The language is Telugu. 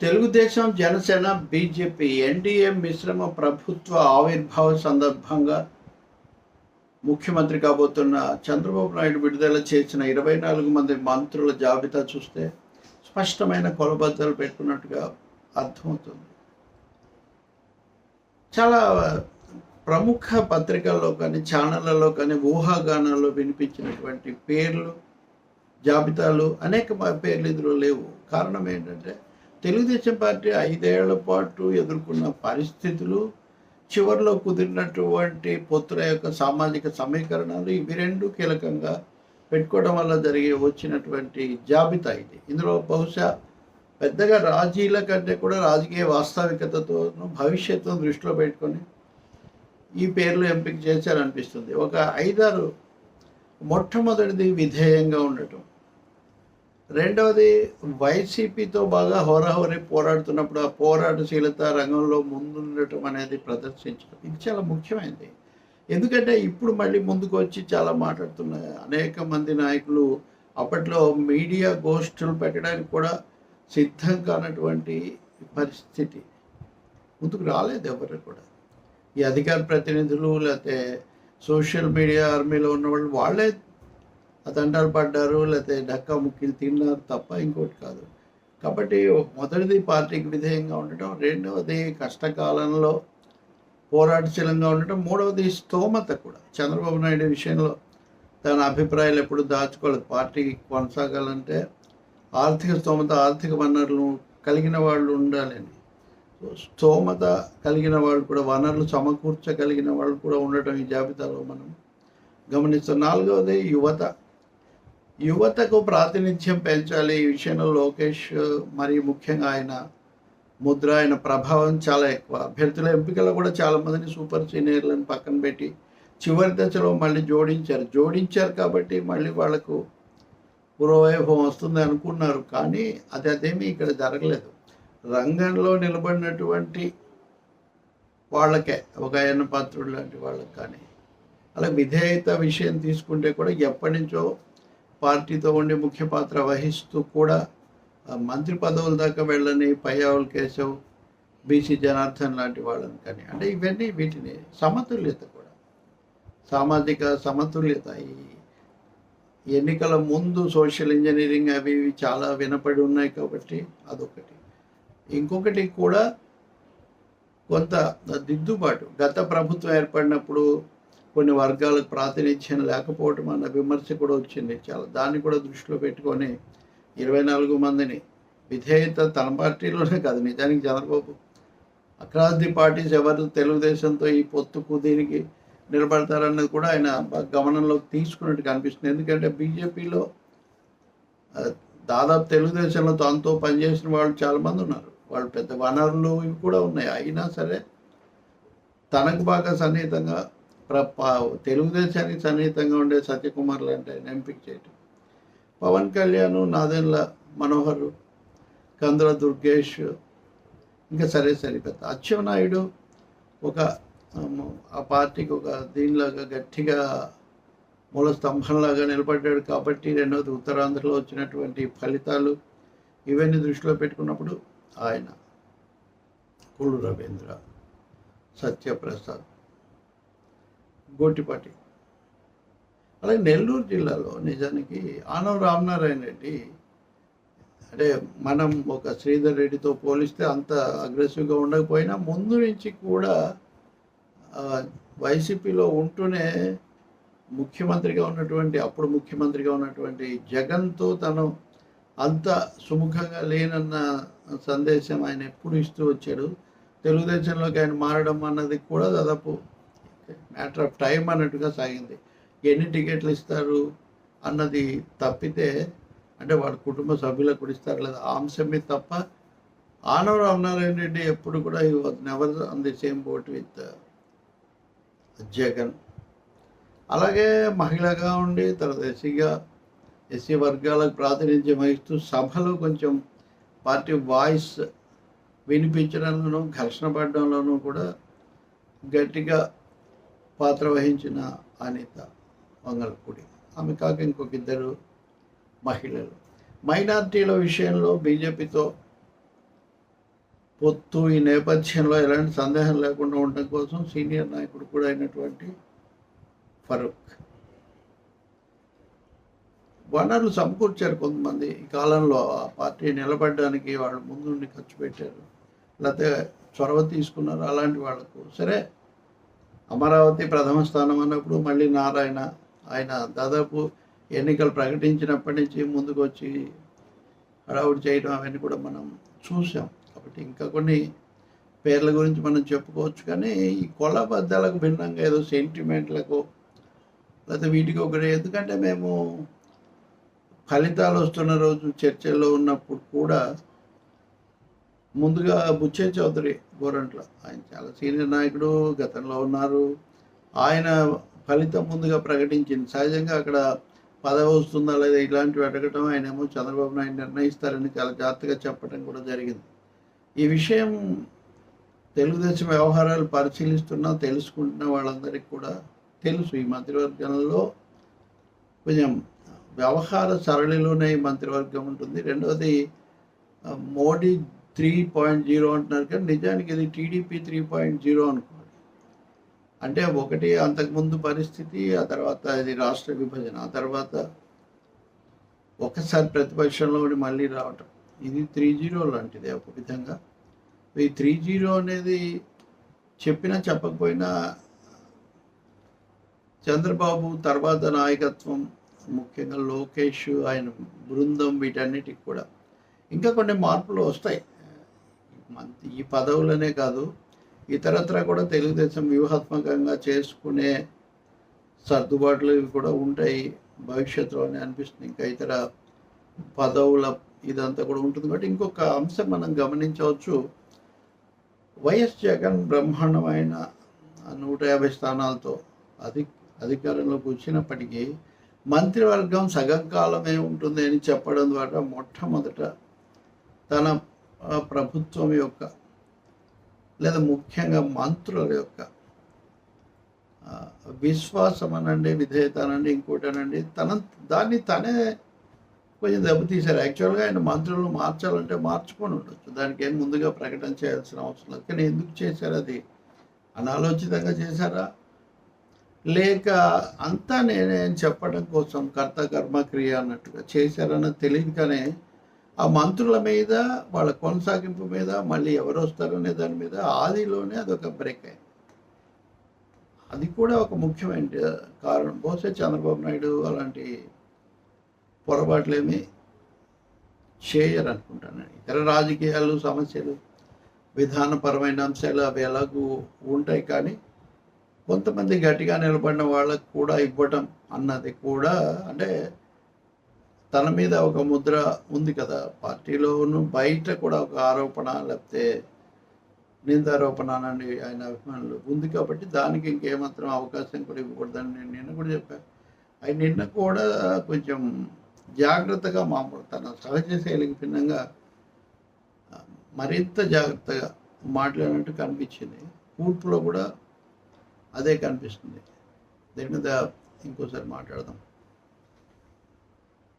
తెలుగుదేశం జనసేన బీజేపీ ఎన్డీఏ మిశ్రమ ప్రభుత్వ ఆవిర్భావ సందర్భంగా ముఖ్యమంత్రి కాబోతున్న చంద్రబాబు నాయుడు విడుదల చేసిన ఇరవై నాలుగు మంది మంత్రుల జాబితా చూస్తే స్పష్టమైన కొలబద్దలు పెట్టుకున్నట్టుగా అర్థమవుతుంది. చాలా ప్రముఖ పత్రికల్లో కానీ ఛానళ్ళలో కానీ ఊహాగానాల్లో వినిపించినటువంటి పేర్లు జాబితాలు అనేక పేర్లు ఇందులో లేవు. కారణం ఏంటంటే తెలుగుదేశం పార్టీ ఐదేళ్ళ పాటు ఎదుర్కొన్న పరిస్థితులు చివరిలో కుదిరినటువంటి పొత్తుల యొక్క సామాజిక సమీకరణాలు ఇవి రెండు కీలకంగా పెట్టుకోవడం వల్ల జరిగే వచ్చినటువంటి జాబితా ఇది. ఇందులో బహుశా పెద్దగా రాజీల కంటే కూడా రాజకీయ వాస్తవికతతో భవిష్యత్తును దృష్టిలో పెట్టుకొని ఈ పేర్లు ఎంపిక చేశారనిపిస్తుంది. ఒక ఐదారు మొట్టమొదటిది విధేయంగా ఉండటం. రెండవది వైసీపీతో బాగా హోరాహోరీ పోరాడుతున్నప్పుడు ఆ పోరాటశీలత రంగంలో ముందుండటం అనేది ప్రదర్శించడం ఇది చాలా ముఖ్యమైనది ఎందుకంటే ఇప్పుడు మళ్ళీ ముందుకు వచ్చి చాలా మాట్లాడుతున్న అనేక మంది నాయకులు అప్పట్లో మీడియా గోష్ఠులు పెట్టడానికి కూడా సిద్ధం కానటువంటి పరిస్థితి. ముందుకు రాలేదు ఎవరు కూడా. ఈ అధికార ప్రతినిధులు లేకపోతే సోషల్ మీడియా ఆర్మీలో ఉన్న వాళ్ళు వాళ్ళే తంటాలు పడ్డారు లేకపోతే డక్కా ముక్కిలు తిన్నారు తప్ప ఇంకోటి కాదు. కాబట్టి మొదటిది పార్టీకి విధేయంగా ఉండటం రెండవది కష్టకాలంలో పోరాటశీలంగా ఉండటం మూడవది స్తోమత కూడా. చంద్రబాబు నాయుడు విషయంలో తన అభిప్రాయాలు ఎప్పుడు దాచుకోలేదు. పార్టీ కొనసాగాలంటే ఆర్థిక స్తోమత ఆర్థిక వనరులు కలిగిన వాళ్ళు ఉండాలని స్తోమత కలిగిన వాళ్ళు కూడా వనరులు సమకూర్చగలిగిన వాళ్ళు కూడా ఉండటం ఈ జాబితాలో మనం గమనిస్తాం నాలుగవది యువత. యువతకు ప్రాతినిధ్యం పెంచాలి. ఈ విషయంలో లోకేష్ మరియు ముఖ్యంగా ఆయన ముద్ర ఆయన ప్రభావం చాలా ఎక్కువ. అభ్యర్థుల ఎంపికలో కూడా చాలా మందిని సూపర్ సీనియర్లను పక్కన పెట్టి చివరి దశలో మళ్ళీ జోడించారు. జోడించారు కాబట్టి మళ్ళీ వాళ్ళకు పూర్వవైభవం వస్తుంది అనుకున్నారు. కానీ అది అదేమీ ఇక్కడ జరగలేదు. రంగంలో నిలబడినటువంటి వాళ్ళకే ఒక ఆయన పాత్రుడు లాంటి వాళ్ళకి కానీ అలా విధేయత విషయం తీసుకుంటే కూడా ఎప్పటి నుంచో పార్టీతో ఉండి ముఖ్య పాత్ర వహిస్తూ కూడా మంత్రి పదవుల దాకా వెళ్ళని పయ్యావుల కేశవ్ బీసీ జనార్దన్ లాంటి వాళ్ళని కానీ అంటే ఇవన్నీ వీటిని సమతుల్యత కూడా. సామాజిక సమతుల్యత ఈ ఎన్నికల ముందు సోషల్ ఇంజనీరింగ్ అవి ఇవి చాలా వినపడి ఉన్నాయి కాబట్టి అదొకటి. ఇంకొకటి కూడా కొంత దిద్దుబాటు గత ప్రభుత్వం ఏర్పడినప్పుడు కొన్ని వర్గాలకు ప్రాతినిధ్యం లేకపోవటం అన్న విమర్శ కూడా వచ్చింది. చాలా దాన్ని కూడా దృష్టిలో పెట్టుకొని ఇరవై నాలుగు మందిని విధేయత తన పార్టీలోనే కాదు నిజానికి చంద్రబాబు అక్రాస్ ది పార్టీస్ ఎవరు తెలుగుదేశంతో ఈ పొత్తుకు దీనికి నిలబడతారన్నది కూడా ఆయన గమనంలోకి తీసుకున్నట్టు కనిపిస్తుంది ఎందుకంటే బీజేపీలో దాదాపు తెలుగుదేశంలో తనతో పనిచేసిన వాళ్ళు చాలామంది ఉన్నారు. వాళ్ళు పెద్ద వనరులు ఇవి కూడా ఉన్నాయి. అయినా సరే తనకు బాగా సన్నిహితంగా తెలుగుదేశానికి సన్నిహితంగా ఉండే సత్యకుమార్ లాంటి ఆయన ఎంపిక చేయటం. పవన్ కళ్యాణ్ నాదెన్ల మనోహర్ కందుల దుర్గేష్ ఇంకా సరే సరిపెద్ద. అచ్చెన్నాయుడు ఒక ఆ పార్టీకి ఒక దీనిలాగా గట్టిగా మూల స్తంభంలాగా నిలబడ్డాడు కాబట్టి రెండవది ఉత్తరాంధ్రలో వచ్చినటువంటి ఫలితాలు ఇవన్నీ దృష్టిలో పెట్టుకున్నప్పుడు ఆయన కుళ్ళు రవీంద్ర సత్యప్రసాద్. గోటిపాటి. అలాగే నెల్లూరు జిల్లాలో నిజానికి ఆనవ రామనారాయణ రెడ్డి అంటే మనం ఒక శ్రీధర్ రెడ్డితో పోలిస్తే అంత అగ్రెసివ్గా ఉండకపోయినా ముందు నుంచి కూడా వైసీపీలో ఉంటూనే ముఖ్యమంత్రిగా ఉన్నటువంటి అప్పుడు ముఖ్యమంత్రిగా ఉన్నటువంటి జగన్తో తను అంత సుముఖంగా లేనన్న సందేశం ఆయన ఎప్పుడు ఇస్తూ వచ్చాడు. తెలుగుదేశంలోకి ఆయన మారడం అన్నది కూడా దాదాపు మ్యాటర్ ఆఫ్ టైం అన్నట్టుగా సాగింది. ఎన్ని టికెట్లు ఇస్తారు అన్నది తప్పితే అంటే వాళ్ళ కుటుంబ సభ్యులకు కూడా ఇస్తారు లేదా ఆ అంశం మీద తప్ప ఆనవ రామనారాయణ రెడ్డి ఎప్పుడు కూడా ఈ was never on the same boat with Jagan. అలాగే మహిళగా ఉండి తర్వాత ఎస్సీగా ఎస్సీ వర్గాలకు ప్రాతినిధ్యం వహిస్తూ సభలో కొంచెం పార్టీ వాయిస్ వినిపించడంలోనూ ఘర్షణ పడడంలోనూ కూడా గట్టిగా పాత్ర వహించిన అనిత వంగలపూడి ఆమె కాక ఇంకొక ఇద్దరు మహిళలు. మైనార్టీల విషయంలో బీజేపీతో పొత్తు ఈ నేపథ్యంలో ఎలాంటి సందేహం లేకుండా ఉండడం కోసం సీనియర్ నాయకుడు కూడా అయినటువంటి ఫరూక్. వనరులు సమకూర్చారు కొంతమంది. ఈ కాలంలో ఆ పార్టీ నిలబడడానికి వాళ్ళు ముందుండి ఖర్చు పెట్టారు. లేకపోతే చొరవ తీసుకున్నారు అలాంటి వాళ్ళకు. సరే అమరావతి ప్రథమ స్థానం అన్నప్పుడు మళ్ళీ నారాయణ. ఆయన దాదాపు ఎన్నికలు ప్రకటించినప్పటి నుంచి ముందుకు వచ్చి హడావుడి చేయడం అవన్నీ కూడా మనం చూసాం కాబట్టి ఇంకా కొన్ని పేర్ల గురించి మనం చెప్పుకోవచ్చు. కానీ ఈ కొలబద్దాలకు భిన్నంగా ఏదో సెంటిమెంట్లకు లేకపోతే వీటికి ఒకటి. ఎందుకంటే మేము ఫలితాలు వస్తున్న రోజు చర్చల్లో ఉన్నప్పుడు కూడా ముందుగా బుచ్చే చౌదరి గోరంట్ల. ఆయన చాలా సీనియర్ నాయకుడు గతంలో ఉన్నారు. ఆయన ఫలితం ముందుగా ప్రకటించింది. సహజంగా అక్కడ పదవి వస్తుందా లేదా ఇలాంటివి అడగటం ఆయన ఏమో చంద్రబాబు నాయుడు నిర్ణయిస్తారని చాలా జాగ్రత్తగా చెప్పడం కూడా జరిగింది. ఈ విషయం తెలుగుదేశం వ్యవహారాలు పరిశీలిస్తున్నా తెలుసుకుంటున్న వాళ్ళందరికీ కూడా తెలుసు. ఈ మంత్రివర్గంలో కొంచెం వ్యవహార సరళిలోనే ఈ మంత్రివర్గం ఉంటుంది. రెండవది మోడీ త్రీ పాయింట్ జీరో అంటున్నారు కానీ నిజానికి ఇది టీడీపీ త్రీ పాయింట్ జీరో అనుకోండి. అంటే ఒకటి అంతకుముందు పరిస్థితి ఆ తర్వాత ఇది రాష్ట్ర విభజన ఆ తర్వాత ఒకసారి ప్రతిపక్షంలో ఉండి మళ్ళీ రావటం. ఇది త్రీ జీరో లాంటిదే ఒక విధంగా. ఈ త్రీ జీరో అనేది చెప్పినా చెప్పకపోయినా చంద్రబాబు తర్వాత నాయకత్వం ముఖ్యంగా లోకేష్ ఆయన బృందం వీటన్నిటికి కూడా. ఇంకా కొన్ని మార్పులు వస్తాయి. ఈ పదవులనే కాదు ఇతరత్ర కూడా తెలుగుదేశం వ్యూహాత్మకంగా చేసుకునే సర్దుబాట్లు ఇవి కూడా ఉంటాయి భవిష్యత్తులో అని అనిపిస్తుంది. ఇంకా ఇతర పదవుల ఇదంతా కూడా ఉంటుంది. కాబట్టి ఇంకొక అంశం మనం గమనించవచ్చు. వైఎస్ జగన్ బ్రహ్మాండమైన నూట యాభై స్థానాలతో అధి అధికారంలోకి వచ్చినప్పటికీ మంత్రివర్గం సగం కాలమే ఉంటుంది అని చెప్పడం ద్వారా మొట్టమొదట తన ప్రభుత్వం యొక్క లేదా ముఖ్యంగా మంత్రుల యొక్క విశ్వాసం అనండి విధేయత అనండి ఇంకోటి అనండి తన దాన్ని తనే కొంచెం దెబ్బతీశారు. యాక్చువల్గా ఆయన మంత్రులను మార్చాలంటే మార్చుకొని ఉండొచ్చు. దానికి ఏం ముందుగా ప్రకటన చేయాల్సిన అవసరం లేదు. కానీ ఎందుకు చేశారు అది? అనాలోచితంగా చేశారా? లేక అంతా నేనే చెప్పడం కోసం కర్త కర్మ క్రియ అన్నట్టుగా చేశారన్నది తెలియదు కానీ ఆ మంత్రుల మీద వాళ్ళ కొనసాగింపు మీద మళ్ళీ ఎవరు వస్తారు అనే దాని మీద ఆదిలోనే అదొక బ్రేక్ అయింది అది కూడా ఒక ముఖ్యమైన కారణం. బహుశా చంద్రబాబు నాయుడు అలాంటి పొరపాట్లేమి చేయరు అనుకుంటాను ఇతర రాజకీయాలు సమస్యలు విధానపరమైన అంశాలు అవి ఎలాగూ ఉంటాయి కానీ కొంతమంది గట్టిగా నిలబడిన వాళ్ళకు కూడా ఇవ్వటం అన్నది కూడా అంటే తన మీద ఒక ముద్ర ఉంది కదా. పార్టీలోను బయట కూడా ఒక ఆరోపణ లేకపోతే నిందారోపణ అని ఆయన అభిమానులు ఉంది కాబట్టి దానికి ఇంకేమాత్రం అవకాశం కూడా ఇవ్వకూడదని నేను నిన్న కూడా చెప్పాను ఆయన నిన్న కూడా కొంచెం జాగ్రత్తగా మామూలు తన సహజ శైలికి భిన్నంగా మరింత జాగ్రత్తగా మాట్లాడినట్టు కనిపించింది. కూర్పులో కూడా అదే కనిపిస్తుంది. దీని మీద ఇంకోసారి మాట్లాడదాం.